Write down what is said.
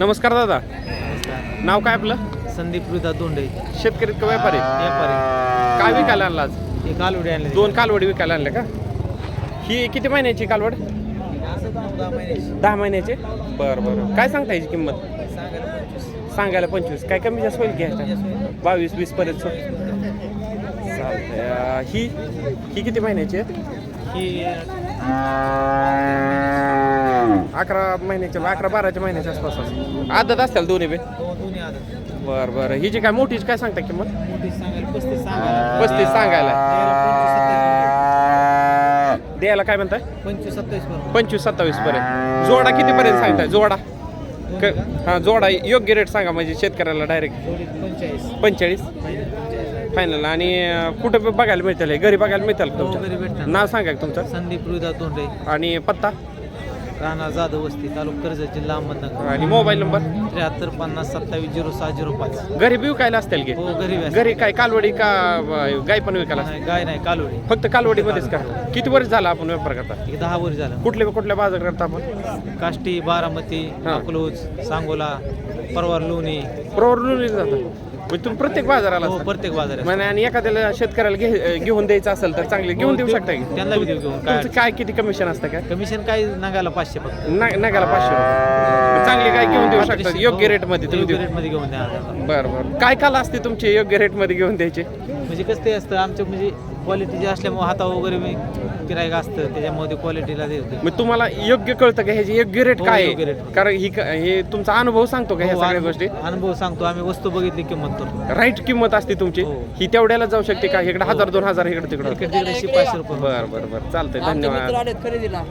नमस्कार दादा. नाव काय आपलं? संदीप विदा दोंडे शेतकरी का व्यापारी? व्यापारी. काय विकायला आणला आज? हे कालवडी आणले. दोन कालवडी विकायला आणल्या का? ही किती महिन्याची कालवड? दहा महिन्याची. बरं बरं. काय सांगता याची किंमत? सांगायला पंचवीस. काय कमी जास्त होईल घ्यायला बावीस वीस पर्यंत चालतंय. अं, ही ही किती महिन्याची आहे? ही अकरा महिन्याच्या अकरा बाराच्या महिन्याच्या आसपास असेल. आदत असतील दोन्ही बे? दोन्ही आदत. बरं बरं. ही जी काय मोठीची काय सांगता किंमत? मोठी सांगायला पस्तीस सांगायला. पस्तीस सांगायला. द्यायला काय म्हणताय? पंचवीस सत्तावीस पर्यंत. पंचवीस सत्तावीस पर्यंत. जोडा किती पर्यंत सांगताय? जोडा. हा जोडा. योग्य रेट सांगा म्हणजे शेतकऱ्याला डायरेक्ट पंचेचाळीस. फायनल आणि कुठं बघायला मिळतील? घरी बघायला मिळतील का हो. नाव सांगा तुमचं. संदीप रुदा दोंडे आणि पत्ता? राहणार जाधव वस्ती तालुका कर्जत जिल्हा अहमदनगर. आणि मोबाईल नंबर? त्र्याहत्तर पन्नास सत्तावीस झिरो सहा झिरो पाच. घरी बी विकायला असतील की हो घरी व्यास. घरी काय कालवडी का अं, गाय पण विकायला असतील? नाही, गाय नाही कालवडी. फक्त कालवडीमध्येच का? किती वर्ष झालं आपण व्यापार करता? एक दहा वर झालं. कुठल्या कुठल्या बाजार करता आपण? काष्टी बारामती हा. अकलूज सांगोला परवार लोणी. प्रवरून जाता. म्हणजे तुम्ही प्रत्येक बाजाराला हो असता? प्रत्येक बाजारात म्हणे आणि एखाद्याला शेतकऱ्याला घे घेऊन द्यायचं असेल तर चांगले घेऊन देऊ देऊ- शकता की? त्यांना बी देऊ घेऊन काय तुमचं काय? किती कमिशन असतं काय? कमिशन काय नागायला पाचशे फक्त. ना- नगाला पाचशे रुपये चांगली काय घेऊन देऊ शकता? योग्य रेटमध्ये तुम्ही देऊ. रेटमध्ये घेऊन द्या. बरं बरं. काय काल असते तुमची योग्य रेटमध्ये घेऊन द्यायचे? म्हणजे कसं ते असतं आमचं म्हणजे क्वालिटी जे असल्यामुळे हाता वगैरे मी गिरायक असतं त्याच्यामध्ये क्वालिटीला देतो मग तुम्हाला योग्य कळतं का ह्याची योग्य रेट हो, काय योग्य आहे rate. कारण ही क- हे तुमचा अनुभव सांगतो का ह्या हो, सगळ्या गोष्टी? अनुभव सांगतो. आम्ही वस्तू बघितली किंमत करतो. राईट किंमत असते तुमची. हो. ही तेवढ्याला जाऊ शकते का? इकडे हजार दोन हजार इकडे तिकडे? इकडे दीडशे पाचशे रुपये. बरं बरं बरं. चालतंय. धन्यवाद. खरेदीला.